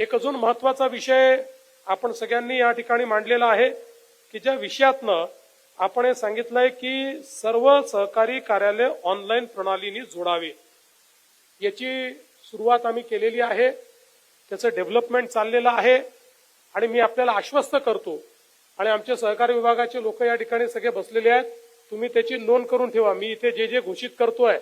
एक अजून महत्त्वाचा विषय आपण सगळ्यांनी या ठिकाणी मांडलेला आहे की ज्या विषयातनं आपण हे सांगितलंय की सर्व सहकारी कार्यालय ऑनलाईन प्रणालीने जोडावे. याची सुरुवात आम्ही केलेली आहे त्याचं डेव्हलपमेंट चाललेलं आहे आणि मी आपल्याला आश्वस्त करतो आणि आमचे सहकारी विभागाचे लोक या ठिकाणी सगळे बसलेले आहेत तुम्ही त्याची नोंद करून ठेवा. मी इथे जे जे घोषित करतोय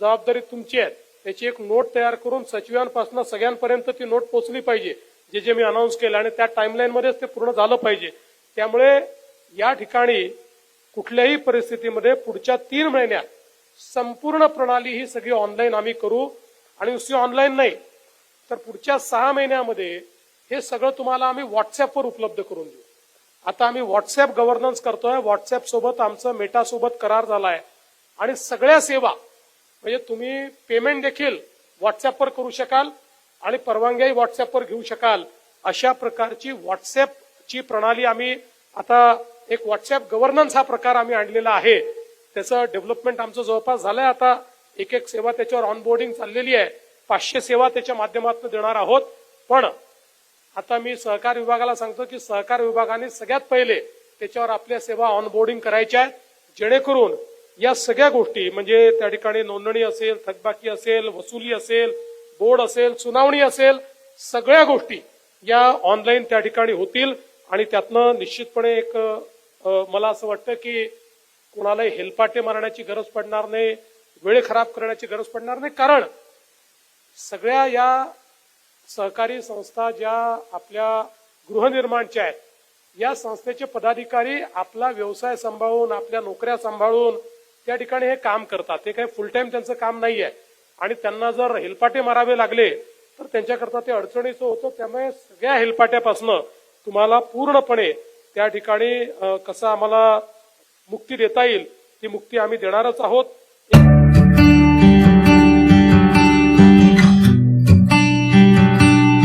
जबाबदारी तुमची आहे. त्याची एक नोट तयार करून सचिवांपासून सगळ्यांपर्यंत ती नोट पोहोचली पाहिजे जे जे मी अनाऊन्स केलं आणि त्या टाईमलाईनमध्येच ते पूर्ण झालं पाहिजे. त्यामुळे या ठिकाणी कुठल्याही परिस्थितीमध्ये पुढच्या तीन महिन्यात संपूर्ण प्रणाली ही सगळी ऑनलाईन आम्ही करू. आणि नुसती ऑनलाईन नाही तर पुढच्या सहा महिन्यामध्ये हे सगळं तुम्हाला आम्ही व्हॉट्सअपवर उपलब्ध करून देऊ. आता आम्ही व्हॉट्सअप गव्हर्नन्स करतोय. व्हॉट्सअप सोबत आमचं मेटासोबत करार करार झालाय. आणि सगळ्या सेवा म्हणजे तुम्ही पेमेंट देखील व्हॉट्सअपवर करू शकाल आणि परवानग्याही व्हॉट्सअपवर घेऊ शकाल. अशा प्रकारची व्हॉट्सअपची प्रणाली आम्ही आता एक व्हॉट्सअप गव्हर्नन्स हा प्रकार आम्ही आणलेला आहे. त्याचं डेव्हलपमेंट आमचं जवळपास झालंय आता. एक एक सेवा त्याच्यावर ऑनबोर्डिंग चाललेली आहे. पाचशे सेवा त्याच्या माध्यमातून देणार आहोत. पण आता मी सहकार विभागाला सांगतो की सहकार विभागाने सगळ्यात पहिले त्याच्यावर आपल्या सेवा ऑनबोर्डिंग करायच्या आहेत. जेणेकरून या सगळ्या गोष्टी म्हणजे त्या ठिकाणी नोंदणी असेल थकबाकी असेल वसुली असेल बोर्ड असेल सुनावणी असेल सगळ्या गोष्टी या ऑनलाईन त्या ठिकाणी होतील. आणि त्यातनं निश्चितपणे एक मला असं वाटतं की कोणालाही हेलपाटे मारण्याची गरज पडणार नाही वेळ खराब करण्याची गरज पडणार नाही. कारण सगळ्या या सहकारी संस्था ज्या आपल्या गृहनिर्माणच्या आहेत या संस्थेचे पदाधिकारी आपला व्यवसाय सांभाळून आपल्या नोकऱ्या सांभाळून त्या ठिकाणी हे काम करतात. ते काही फुल टाइम त्यांचं काम नाही आहे आणि त्यांना जर हेलपाटे मारावे लागले तर त्यांच्याकरता ते अडचणीचं होतं. त्यामुळे सगळ्या हेलपाट्यापासनं तुम्हाला पूर्णपणे त्या ठिकाणी कसं आम्हाला मुक्ती देता येईल ती मुक्ती आम्ही देणारच आहोत.